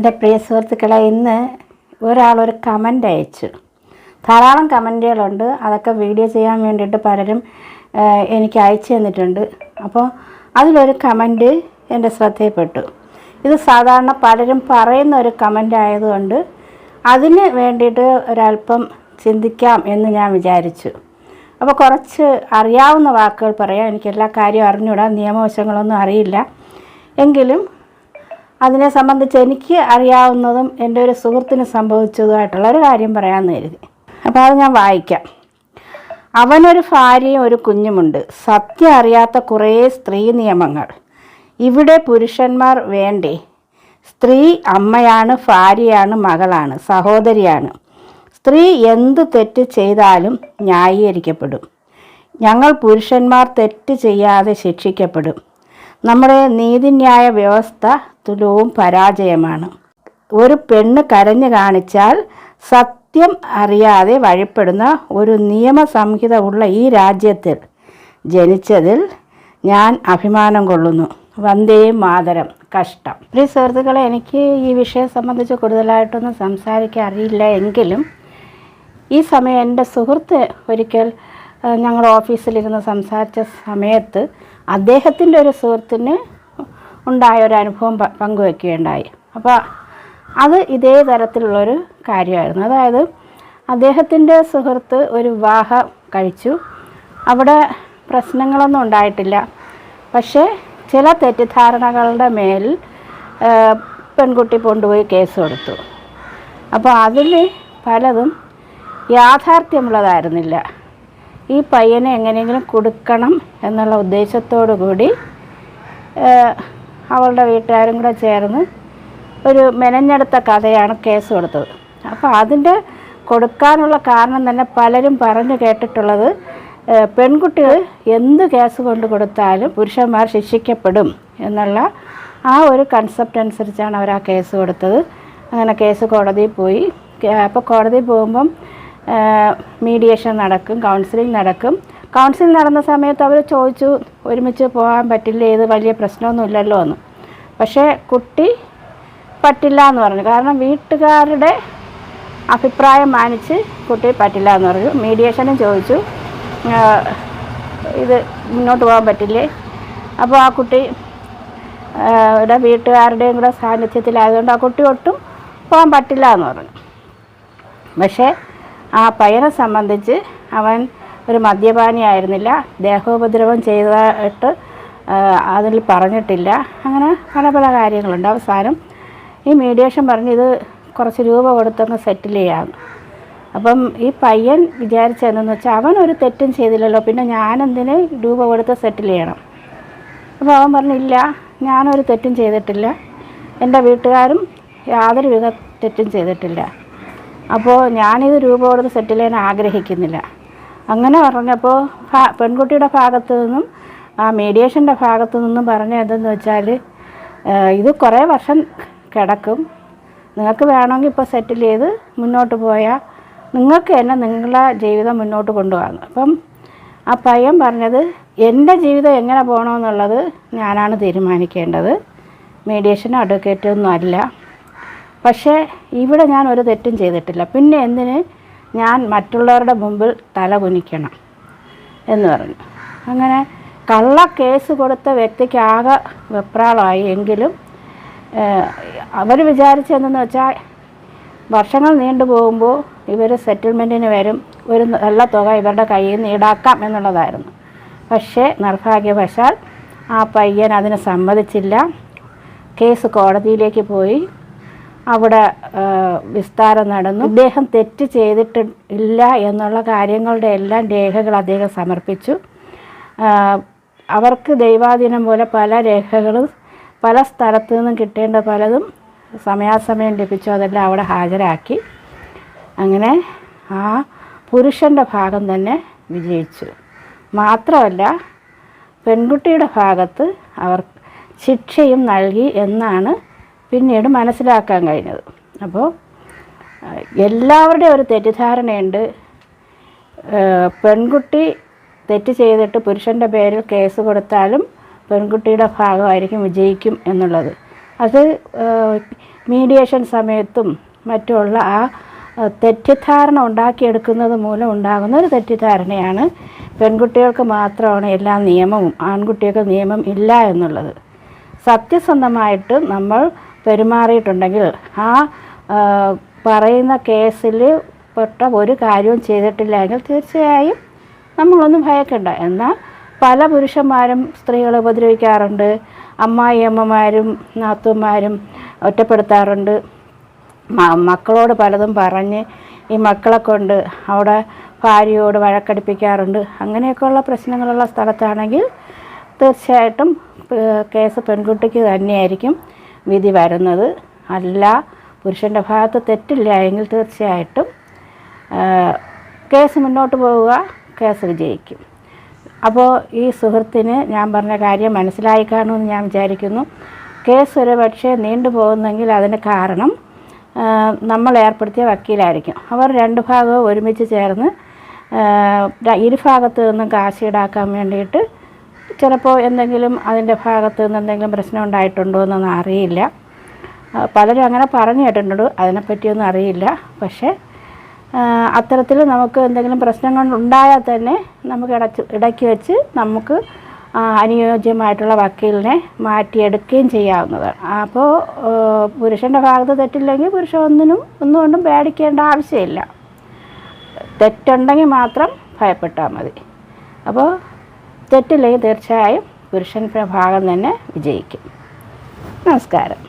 എന്റെ പ്രിയ സുഹൃത്തുക്കളെ ഇന്ന് ഒരാളൊരു കമന്റ് അയച്ചു. ധാരാളം കമന്റുകളുണ്ട് അതൊക്കെ വീഡിയോ ചെയ്യാൻ വേണ്ടിയിട്ട് പലരും എനിക്ക് അയച്ചു തന്നിട്ടുണ്ട്. അപ്പോൾ അതിലൊരു കമന്റ് എന്റെ ശ്രദ്ധയിൽപ്പെട്ടു. ഇത് സാധാരണ പലരും പറയുന്ന ഒരു കമന്റ് ആയതുകൊണ്ട് അതിന് വേണ്ടിയിട്ട് ഒരല്പം ചിന്തിക്കാം എന്ന് ഞാൻ വിചാരിച്ചു. അപ്പോൾ കുറച്ച് അറിയാവുന്ന വാക്കുകൾ പറയാം. എനിക്കെല്ലാ കാര്യവും അറിഞ്ഞുകൂടാ. നിയമവശങ്ങളൊന്നും അറിയില്ല. എങ്കിലും അതിനെ സംബന്ധിച്ച് എനിക്ക് അറിയാവുന്നതും എന്റെ ഒരു സുഹൃത്തിന് സംഭവിച്ചതുമായിട്ടുള്ള ഒരു കാര്യം പറയാമെന്ന് കരുതി. അപ്പോൾ അത് ഞാൻ വായിക്കാം. അവനൊരു ഭാര്യയും ഒരു കുഞ്ഞുമുണ്ട്. സത്യം അറിയാത്ത കുറേ സ്ത്രീ നിയമങ്ങൾ. ഇവിടെ പുരുഷന്മാർ വേണ്ടേ? സ്ത്രീ അമ്മയാണ് ഭാര്യയാണ് മകളാണ് സഹോദരിയാണ്. സ്ത്രീ എന്ത് തെറ്റ് ചെയ്താലും ന്യായീകരിക്കപ്പെടും. ഞങ്ങൾ പുരുഷന്മാർ തെറ്റ് ചെയ്യാതെ ശിക്ഷിക്കപ്പെടും. നമ്മുടെ നീതിന്യായ വ്യവസ്ഥ തുലവും പരാജയമാണ്. ഒരു പെണ്ണ് കരഞ്ഞു കാണിച്ചാൽ സത്യം അറിയാതെ വഴിപ്പെടുന്ന ഒരു നിയമസംഹിത ഉള്ള ഈ രാജ്യത്തിൽ ജനിച്ചതിൽ ഞാൻ അഭിമാനം കൊള്ളുന്നു. വന്ദേ മാതരം. കഷ്ടം. പ്രിയ സുഹൃത്തുക്കളെ എനിക്ക് ഈ വിഷയം സംബന്ധിച്ച് കൂടുതലായിട്ടൊന്നും സംസാരിക്കാൻ അറിയില്ല എങ്കിലും ഈ സമയം എന്റെ സുഹൃത്ത് ഒരിക്കൽ ഞങ്ങൾ ഓഫീസിലിരുന്ന് സംസാരിച്ച സമയത്ത് അദ്ദേഹത്തിന്റെ ഒരു സുഹൃത്തിന് ഉണ്ടായ ഒരു അനുഭവം പങ്കുവെക്കുകയുണ്ടായി. അപ്പോൾ അത് ഇതേ തരത്തിലുള്ളൊരു കാര്യമായിരുന്നു. അതായത് അദ്ദേഹത്തിന്റെ സുഹൃത്ത് ഒരു വിവാഹം കഴിച്ചു. അവിടെ പ്രശ്നങ്ങളൊന്നും ഉണ്ടായിട്ടില്ല. പക്ഷേ ചില തെറ്റിദ്ധാരണകളുടെ മേൽ പെൺകുട്ടി കൊണ്ടുപോയി കേസ് കൊടുത്തു. അപ്പോൾ അതിൽ പലതും യാഥാർത്ഥ്യമുള്ളതായിരുന്നില്ല. ഈ പയ്യനെ എങ്ങനെയെങ്കിലും കൊടുക്കണം എന്നുള്ള ഉദ്ദേശത്തോടു കൂടി അവളുടെ വീട്ടുകാരും കൂടെ ചേർന്ന് ഒരു മെനഞ്ഞെടുത്ത കഥയാണ് കേസ് കൊടുത്തത്. അപ്പോൾ അതിന്റെ കൊടുക്കാനുള്ള കാരണം തന്നെ പലരും പറഞ്ഞു കേട്ടിട്ടുള്ളത് പെൺകുട്ടികൾ എന്ത് കേസ് കൊണ്ട് കൊടുത്താലും പുരുഷന്മാർ ശിക്ഷിക്കപ്പെടും എന്നുള്ള ആ ഒരു കൺസെപ്റ്റ് അനുസരിച്ചാണ് അവർ ആ കേസ് കൊടുത്തത്. അങ്ങനെ കേസ് കോടതിയിൽ പോയി. അപ്പോൾ കോടതിയിൽ പോകുമ്പം മീഡിയേഷൻ നടക്കും കൗൺസിലിംഗ് നടക്കും. കൗൺസിലിംഗ് നടന്ന സമയത്ത് അവർ ചോദിച്ചു ഒരുമിച്ച് പോകാൻ പറ്റില്ല? ഇത് വലിയ പ്രശ്നമൊന്നുമില്ലല്ലോ എന്ന്. പക്ഷേ കുട്ടി പറ്റില്ല എന്ന് പറഞ്ഞു. കാരണം വീട്ടുകാരുടെ അഭിപ്രായം മാനിച്ച് കുട്ടി പറ്റില്ല എന്ന് പറഞ്ഞു. മീഡിയേഷനും ചോദിച്ചു ഇത് മുന്നോട്ട് പോകാൻ പറ്റില്ലേ? അപ്പോൾ ആ കുട്ടി ഇവിടെ വീട്ടുകാരുടെയും കൂടെ സാന്നിധ്യത്തിലായതുകൊണ്ട് ആ കുട്ടി ഒട്ടും പോകാൻ പറ്റില്ല എന്ന് പറഞ്ഞു. പക്ഷേ ആ പയ്യനെ സംബന്ധിച്ച് അവൻ ഒരു മദ്യപാനിയായിരുന്നില്ല ദേഹോപദ്രവം ചെയ്തതായിട്ട് അതിൽ പറഞ്ഞിട്ടില്ല. അങ്ങനെ പല പല കാര്യങ്ങളുണ്ട്. അവസാനം ഈ മീഡിയേഷൻ പറഞ്ഞ് ഇത് കുറച്ച് രൂപ കൊടുത്തങ്ങ് സെറ്റിൽ ചെയ്യാം അപ്പം ഈ പയ്യൻ വിചാരിച്ചതെന്ന് വെച്ചാൽ അവൻ ഒരു തെറ്റും ചെയ്തില്ലല്ലോ പിന്നെ ഞാനെന്തിന് രൂപ കൊടുത്ത് സെറ്റിൽ ചെയ്യണം? അപ്പോൾ അവൻ പറഞ്ഞില്ല ഞാനൊരു തെറ്റും ചെയ്തിട്ടില്ല. എന്റെ വീട്ടുകാരും യാതൊരു വിധ തെറ്റും ചെയ്തിട്ടില്ല. അപ്പോൾ ഞാനിത് രൂപ കൊടുത്ത് സെറ്റിൽ ചെയ്യാൻ ആഗ്രഹിക്കുന്നില്ല. അങ്ങനെ പറഞ്ഞപ്പോൾ പെൺകുട്ടിയുടെ ഭാഗത്തു നിന്നും ആ മീഡിയേഷന്റെ ഭാഗത്തു നിന്നും പറഞ്ഞ എന്തെന്ന് വെച്ചാൽ ഇത് കുറേ വർഷം കിടക്കും. നിങ്ങൾക്ക് വേണമെങ്കിൽ ഇപ്പോൾ സെറ്റിൽ ചെയ്ത് മുന്നോട്ട് പോയാൽ നിങ്ങൾക്ക് തന്നെ നിങ്ങളുടെ ജീവിതം മുന്നോട്ട് കൊണ്ടുപോകാം അപ്പം ആ പയ്യൻ പറഞ്ഞത് എന്റെ ജീവിതം എങ്ങനെ പോകണമെന്നുള്ളത് ഞാനാണ് തീരുമാനിക്കേണ്ടത്. മീഡിയേഷനോ അഡ്വക്കേറ്റോ ഒന്നും അല്ല. പക്ഷേ ഇവിടെ ഞാൻ ഒരു തെറ്റും ചെയ്തിട്ടില്ല. പിന്നെ എന്തിന്? ഞാൻ മറ്റുള്ളവരുടെ മുമ്പിൽ തല കുനിക്കണം എന്ന് പറഞ്ഞു. അങ്ങനെ കള്ള കേസ് കൊടുത്ത വ്യക്തിക്കാകെ വെപ്രാളമായി. എങ്കിലും അവർ വിചാരിച്ചതെന്ന് വെച്ചാൽ വർഷങ്ങൾ നീണ്ടു പോകുമ്പോൾ ഇവർ സെറ്റിൽമെന്റിന് വരും. ഒരു നല്ല തുക ഇവരുടെ കയ്യിൽ നിന്ന് ഈടാക്കാം എന്നുള്ളതായിരുന്നു. പക്ഷേ നിർഭാഗ്യവശാൽ ആ പയ്യൻ അതിന് സമ്മതിച്ചില്ല. കേസ് കോടതിയിലേക്ക് പോയി. അവിടെ വിസ്താരം നടന്നു. ഇദ്ദേഹം തെറ്റ് ചെയ്തിട്ട് ഇല്ല എന്നുള്ള കാര്യങ്ങളുടെ എല്ലാം രേഖകൾ അദ്ദേഹം സമർപ്പിച്ചു. അവർക്ക് ദൈവാധീനം പോലെ പല രേഖകളും പല സ്ഥലത്തു നിന്നും കിട്ടേണ്ട പലതും സമയാസമയം ലഭിച്ചു. അതെല്ലാം അവിടെ ഹാജരാക്കി. അങ്ങനെ ആ പുരുഷന്റെ ഭാഗം തന്നെ വിജയിച്ചു. മാത്രമല്ല പെൺകുട്ടിയുടെ ഭാഗത്ത് അവർ ശിക്ഷയും നൽകി എന്നാണ് പിന്നീട് മനസ്സിലാക്കാൻ കഴിഞ്ഞത്. അപ്പോൾ എല്ലാവരുടെയും ഒരു തെറ്റിദ്ധാരണയുണ്ട്. പെൺകുട്ടി തെറ്റ് ചെയ്തിട്ട് പുരുഷന്റെ പേരിൽ കേസ് കൊടുത്താലും പെൺകുട്ടിയുടെ ഭാഗമായിരിക്കും വിജയിക്കും എന്നുള്ളത്. അത് മീഡിയേഷൻ സമയത്തും മറ്റുള്ള ആ തെറ്റിദ്ധാരണ ഉണ്ടാക്കിയെടുക്കുന്നത് മൂലം ഉണ്ടാകുന്ന ഒരു തെറ്റിദ്ധാരണയാണ് പെൺകുട്ടികൾക്ക് മാത്രമാണ് എല്ലാ നിയമവും ആൺകുട്ടികൾക്ക് നിയമം ഇല്ല എന്നുള്ളത്. സത്യസന്ധമായിട്ട് നമ്മൾ പെരുമാറിയിട്ടുണ്ടെങ്കിൽ ആ പറയുന്ന കേസിൽ പെട്ട ഒരു കാര്യവും ചെയ്തിട്ടില്ലെങ്കിൽ തീർച്ചയായും നമ്മളൊന്നും ഭയക്കണ്ട. എന്നാൽ പല പുരുഷന്മാരും സ്ത്രീകളെ ഉപദ്രവിക്കാറുണ്ട്. അമ്മായിയമ്മമാരും നാത്തുമാരും ഒറ്റപ്പെടുത്താറുണ്ട്. മക്കളോട് പലതും പറഞ്ഞ് ഈ മക്കളെ കൊണ്ട് അവിടെ ഭാര്യയോട് വഴക്കടിപ്പിക്കാറുണ്ട്. അങ്ങനെയൊക്കെയുള്ള പ്രശ്നങ്ങളുള്ള സ്ഥലത്താണെങ്കിൽ തീർച്ചയായിട്ടും കേസ് പെൺകുട്ടിക്ക് തന്നെയായിരിക്കും. വിധി വരുന്നത്. അല്ല പുരുഷന്റെ ഭാഗത്ത് തെറ്റില്ല എങ്കിൽ തീർച്ചയായിട്ടും കേസ് മുന്നോട്ട് പോവുക കേസ് വിജയിക്കും. അപ്പോൾ ഈ സുഹൃത്തിന് ഞാൻ പറഞ്ഞ കാര്യം മനസ്സിലായി കാണുമെന്ന് ഞാൻ വിചാരിക്കുന്നു. കേസ് ഒരു പക്ഷേ നീണ്ടുപോകുന്നെങ്കിൽ അതിന് കാരണം നമ്മൾ ഏർപ്പെടുത്തിയ വക്കീലായിരിക്കും. അവർ രണ്ട് ഭാഗവും ഒരുമിച്ച് ചേർന്ന് ഇരുഭാഗത്ത് നിന്നും കാശ് ഈടാക്കാൻ വേണ്ടിയിട്ട് ചിലപ്പോൾ എന്തെങ്കിലും അതിന്റെ ഭാഗത്ത് നിന്ന് എന്തെങ്കിലും പ്രശ്നം ഉണ്ടായിട്ടുണ്ടോ എന്നൊന്നും അറിയില്ല. പലരും അങ്ങനെ പറഞ്ഞു കേട്ടിട്ടുണ്ട്. അതിനെപ്പറ്റിയൊന്നും അറിയില്ല. പക്ഷേ അത്തരത്തിൽ നമുക്ക് എന്തെങ്കിലും പ്രശ്നങ്ങൾ ഉണ്ടായാൽ തന്നെ നമുക്ക് ഇടച്ച് ഇടയ്ക്ക് വെച്ച് നമുക്ക് അനുയോജ്യമായിട്ടുള്ള വക്കീലിനെ മാറ്റിയെടുക്കുകയും ചെയ്യാവുന്നതാണ്. അപ്പോൾ പുരുഷന്റെ ഭാഗത്ത് തെറ്റില്ലെങ്കിൽ പുരുഷൻ ഒന്നിനും ഒന്നുകൊണ്ടും പേടിക്കേണ്ട ആവശ്യമില്ല. തെറ്റുണ്ടെങ്കിൽ മാത്രം ഭയപ്പെട്ടാൽ മതി. അപ്പോൾ തെറ്റില്ലെങ്കിൽ തീർച്ചയായും പുരുഷന്റെ പ്രഭാഗം തന്നെ വിജയിക്കും. നമസ്കാരം.